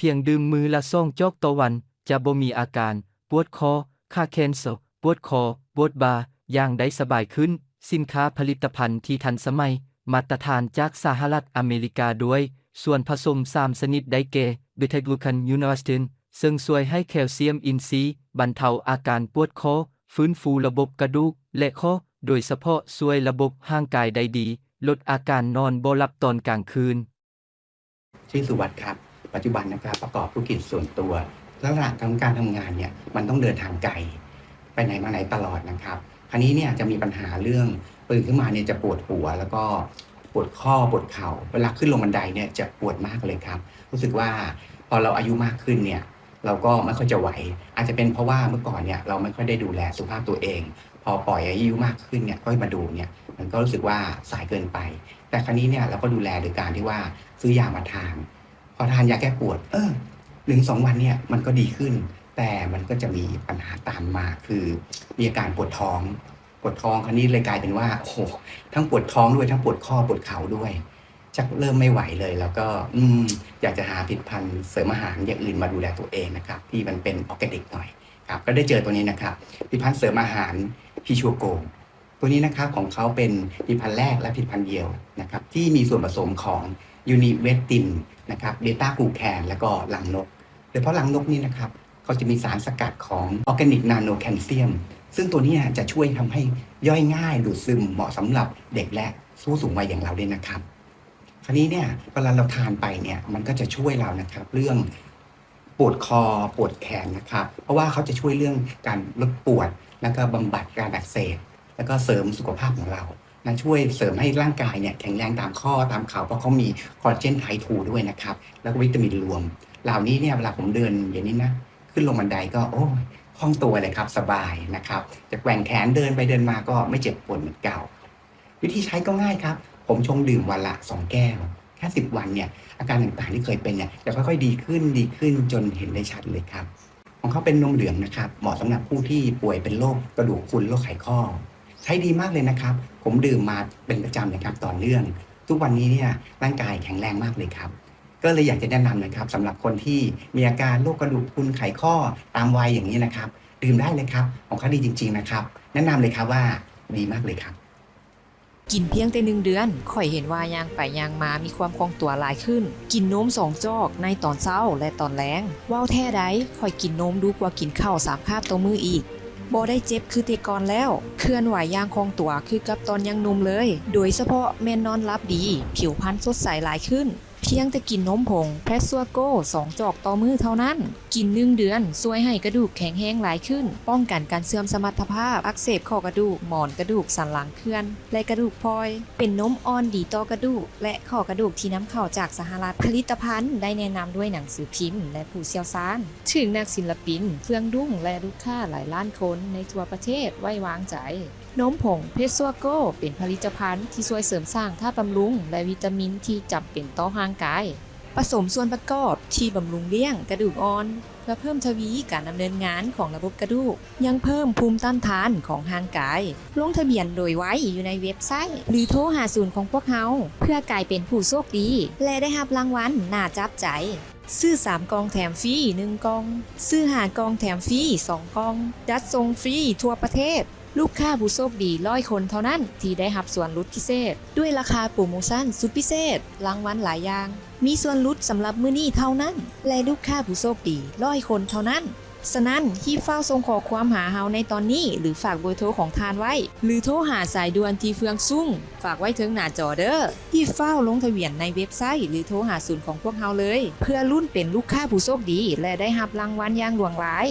พียงดื่มมือละซ่องจอกต่อวัน จะบ่มีอาการ ปวดคอค่าแคนเซลปวดคอ ปวดบาอย่างได้สบายขึ้น สินค้าผลิตภัณฑ์ที่ทันสมัย มาตรฐานจากสหรัฐอเมริกาด้วย ส่วนผสม3ชนิดได้แก่เบต้ากลูแคนยูน a สตินซึ่งช่วยให้แคลเซียมอินทรีย์ บรรเทาอาการปวดคอ ฟื้นฟูระบบกระดูก และข้อ โดยเฉพาะช่วยระบบห่างกายได้ดี ลดอาการนอนบ่หลับตอนกลางคืน ชื่อสุวัสด์ครับ ปัจจุบันนะครับประกอบธุรกิจส่วนตัวลักษณะของการทำงานเนี่ยมันต้องเดินทางไกลไปไหนมาไหนตลอดนะครับคราวนี้เนี่ยจะมีปัญหาเรื่องตื่นขึ้นมาเนี่ยจะปวดหัวแล้วก็ปวดข้อปวดเข่าเวลาขึ้นลงบันไดเนี่ยจะปวดมากเลยครับ รู้สึกว่าพอเราอายุมากขึ้นเนี่ยเราก็ไม่ค่อยจะไหว อาจจะเป็นเพราะว่าเมื่อก่อนเนี่ยเราไม่ค่อยได้ดูแลสุขภาพตัวเอง พอปล่อยอายุมากขึ้นเนี่ยก็มาดูเนี่ยมันก็รู้สึกว่าสายเกินไป แต่ครั้นี้เนี่ยเราก็ดูแลโดยการที่ว่าซื้อยามาทาน พอทานยาแก้ปวด เออหนึ่งสองวันเนี่ยมันก็ดีขึ้น แต่มันก็จะมีปัญหาตามมาคือมีอาการปวดท้อง ปวดท้องครั้นี้เลยกลายเป็นว่าโอ้โหทั้งปวดท้องด้วยทั้งปวดข้อปวดเข่าด้วยชักเริ่มไม่ไหวเลย แล้วก็อืมอยากจะหาผลิตภัณฑ์เสริมอาหารอย่างอื่นมาดูแลตัวเองนะครับ ที่มันเป็นออร์แกนิกหน่อยครับก็ได้เจอตัวนี้นะครับผลิตภัณฑ์เสริมอาหารพิชัวโกตัวนี้นะครับของเขาเป็นผลิตภัณฑ์แรกและผลิตภัณฑ์เดียวนะครับที่มีส่วนผสมของ ยูนิเวตินนะครับเบต้ากูแคนแล้วก็ลังนกโดยเฉพาะลังนกนี่นะครับเขาจะมีสารสกัดของออร์แกนิกนาโนแคลเซียม ซึ่งตัวนี้จะช่วยทำให้ย่อยง่ายดูดซึมเหมาะสำหรับเด็กและผู้สูงวัยอย่างเราด้วยนะครับ คราวนี้เนี่ยเวลาเราทานไปเนี่ยมันก็จะช่วยเรานะครับ เรื่องปวดคอปวดแขนนะครับ เพราะว่าเขาจะช่วยเรื่องการลดปวดแล้วก็บำบัดการอักเสบแล้วก็เสริมสุขภาพของเรา นะช่วยเสริมให้ร่างกายเนี่ยแข็งแรงตามข้อตามเข่าเพราะเขามีคอลลาเจนไททูด้วยนะครับ แล้วก็วิตามินรวม เหล่านี้เนี่ยเวลาผมเดินอย่างนี้นะขึ้นลงบันไดก็โอ้ยคล่องตัวเลยครับสบายนะครับจะแกว่งแขนเดินไปเดินมาก็ไม่เจ็บปวดเหมือนเก่า วิธีใช้ก็ง่ายครับ ผมชงดื่มวันละ 2 แก้วแค่10วันเนี่ยอาการต่างๆที่เคยเป็นเนี่ยจะค่อยๆดีขึ้นดีขึ้นจนเห็นได้ชัดเลยครับ ของเขาเป็นนมเหลืองนะครับเหมาะสำหรับผู้ที่ป่วยเป็นโรคกระดูกพรุนโรคไขข้อ ใช้ดีมากเลยนะครับ ผมดื่มมาเป็นประจำนะครับต่อเนื่อง ทุกวันนี้เนี่ยร่างกายแข็งแรงมากเลยครับ ก็เลยอยากจะแนะนำนะครับสำหรับคนที่มีอาการโรคกระดูกพรุนไขข้อตามวัยอย่างนี้นะครับ ดื่มได้เลยครับของเขาดีจริง ๆนะครับ แนะนำเลยครับว่าดีมากเลยครับ กินเพียงแต่หนึ่งเดือนข่อยเห็นว่ายางไปยางมามีความคล่องตัวหลายขึ้น กินนมสองจอกในตอนเช้าและตอนแรงว่าวแท้ใดข่อยกินนมดูกว่ากินข้าวสามคาบต่อมืออีก บ่ได้เจ็บคือต่ก่อนแล้ว เคลื่อนไหวย่างคลองตัวคือกับตอนยังหนุ่มเลย โดยเฉพาะแม่นนอนรับดี ผิวพรรณสดใสหลายขึ้น พียงแต่กินนมผงแพสซัวโก้สองจอกต่อมือเท่านั้น กินหนึ่งเดือนช่วยให้กระดูกแข็งแรงหลายขึ้น ป้องกันการเสื่อมสมรรถภาพ อักเสบข้อกระดูก หมอนกระดูกสันหลังเคลื่อน และกระดูกพลอย เป็นนมอ่อนดีต่อกระดูก และข้อกระดูกที่น้ำเข้าจากสหรัฐผลิตภัณฑ์ได้แนะนำด้วยหนังสือพิมพ์ และผู้เชี่ยวชาญถึงนักศิลปิน เฟื่องดุ้งและลูกค้าหลายล้านคนในทั่วประเทศไว้วางใจ นมผงเพสซัวโก เป็นผลิตภัณฑ์ที่ช่วยเสริมสร้างท่าบำรุง และวิตามินที่จำเป็นต่อร่างกาย ผสมส่วนประกอบที่บำรุงเลี้ยงกระดูกอ่อน เพื่อเพิ่มทวีการดำเนินงานของระบบกระดูก ยังเพิ่มภูมิต้านทานของร่างกาย ลงทะเบียนโดยไว้อยู่ในเว็บไซต์ หรือโทรหาศูนย์ของพวกเราเพื่อกลายเป็นผู้โชคดี และได้รับรางวัลน่าจับใจซื้อ 3 กองแถมฟรี1กอง ซื้อหากองแถมฟรี2กองจัดส่งฟรีทั่วประเทศ ลูกค้าผู้โชคดีร้อยคนเท่านั้น ที่ได้รับส่วนลดพิเศษ ด้วยราคาโปรโมชั่นสุดพิเศษรางวัลหลายอย่าง มีส่วนลดสำหรับมื้อนี้เท่านั้น และลูกค้าผู้โชคดีร้อยคนเท่านั้นฉะนั้นที่เฝ้าส่งขอความหาเฮาในตอนนี้ หรือฝากเบอร์โทรของทานไว้ หรือโทรหาสายด่วนที่เฟืองซุ่ง ฝากไว้ถึงหน้าจอเด้อที่เฝ้าลงทะเบียนในเว็บไซต์ หรือโทรหาศูนย์ของพวกเฮาเลย เพื่อรุ่นเป็นลูกค้าผู้โชคดี และได้รับรางวัลอย่างหลวงหลาย